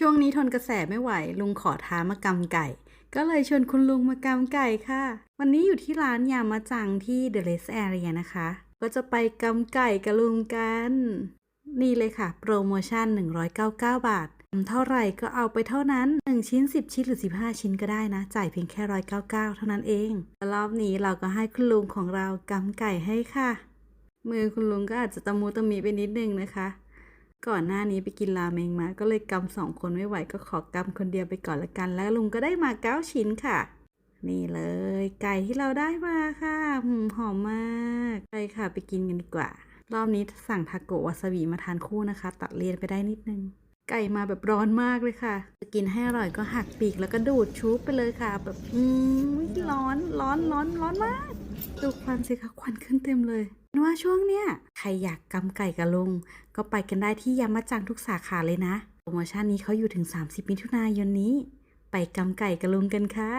ช่วงนี้ทนกระแสไม่ไหว ลุงขอท้ามากำไก่ ก็เลยชวนคุณลุงมากำไก่ค่ะ วันนี้อยู่ที่ร้านยามาจังที่ The r e s Area นะคะ ก็จะไปกำไก่กับลุงกัน นี่เลยค่ะ โปรโมชั่น 199 บาททเท่าไหร่ก็เอาไปเท่านั้น 1 ชิ้น 10 ชิ้นหรือ 15 ชิ้นก็ได้นะ จ่ายเพียงแค่ 199 เท่านั้นเองแล้วรอบนี้เราก็ให้คุณลุงของเรากำไก่ให้ค่ะ มือคุณลุงก็อาจจะตะมูตะมีไปนิดนึงนะคะ ก่อนหน้านี้ไปกินราเมงมา ก็เลยกำสองคนไม่ไหวก็ขอกำคนเดียวไปก่อนละกัน แล้วลุงก็ได้มาเก้าชิ้นค่ะ นี่เลย ไก่ที่เราได้มาค่ะหอมมากไปค่ะไปกินกันดีกว่า รอบนี้สั่งทาโกะวาซาบิมาทานคู่นะคะ ตัดเลียนไปได้นิดนึง ไก่มาแบบร้อนมากเลยค่ะจะกินให้อร่อยก็หักปีกแล้วก็ดูดชุบไปเลยค่ะ แบบอืมร้อนร้อนร้อนร้อนมาก ดูควันสิคะควันขึ้นเต็มเลยว่าช่วงเนี้ยใครอยากกำไก่กับลุง ก็ไปกันได้ที่ยามาจังทุกสาขาเลยนะ โปรโมชั่นนี้เขาอยู่ถึง 30 มิถุนายนนี้ ไปกำไก่กับลุงกันค่ะ